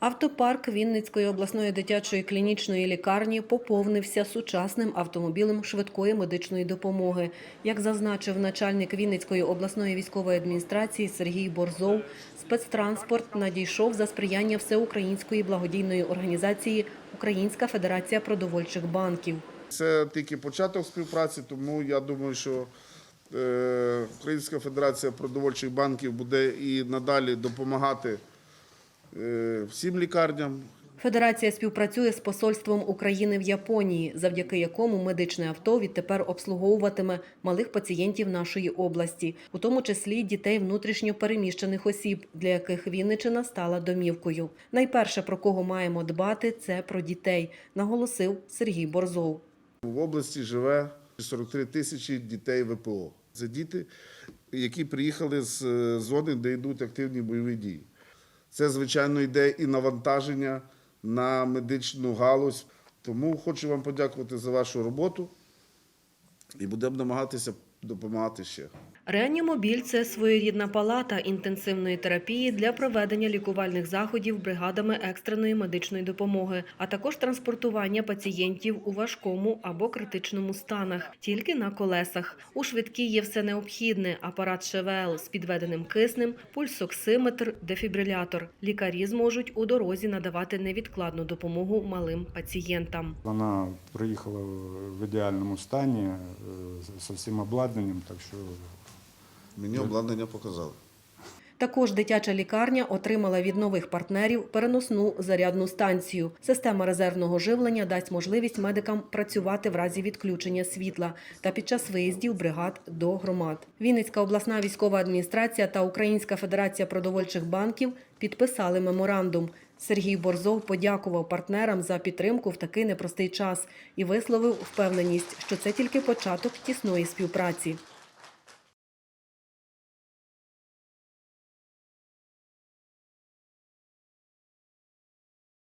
Автопарк Вінницької обласної дитячої клінічної лікарні поповнився сучасним автомобілем швидкої медичної допомоги. Як зазначив начальник Вінницької обласної військової адміністрації Сергій Борзов, спецтранспорт надійшов за сприяння всеукраїнської благодійної організації Українська Федерація продовольчих банків. Це тільки початок співпраці, тому я думаю, що е, Українська Федерація продовольчих банків буде і надалі допомагати всім лікарням. Федерація співпрацює з посольством України в Японії, завдяки якому медичне авто відтепер обслуговуватиме малих пацієнтів нашої області, у тому числі дітей внутрішньо переміщених осіб, для яких Вінничина стала домівкою. Найперше про кого маємо дбати, це про дітей, наголосив Сергій Борзов. В області живе 43 тисячі дітей ВПО. Це діти, які приїхали з е, зони, де йдуть активні бойові дії. Це, звичайно, йде і навантаження на медичну галузь. Тому хочу вам подякувати за вашу роботу і будемо намагатися допомагати ще. Реанімобіль це своєрідна палата інтенсивної терапії для проведення лікувальних заходів бригадами екстреної медичної допомоги, а також транспортування пацієнтів у важкому або критичному станах, тільки на колесах. У швидкій є все необхідне: апарат ШВЛ з підведеним киснем, пульсоксиметр, дефібрилятор. Лікарі зможуть у дорозі надавати невідкладну допомогу малим пацієнтам. Вона приїхала в ідеальному стані е, з всім обладнанням, так що Мені обладнання показали. Також дитяча лікарня отримала від нових партнерів переносну зарядну станцію. Система резервного живлення дасть можливість медикам працювати в разі відключення світла та під час виїздів бригад до громад. Вінницька обласна військова адміністрація та Українська федерація продовольчих банків підписали меморандум. Сергій Борзов подякував партнерам за підтримку в такий непростий час і висловив впевненість, що це тільки початок тісної співпраці.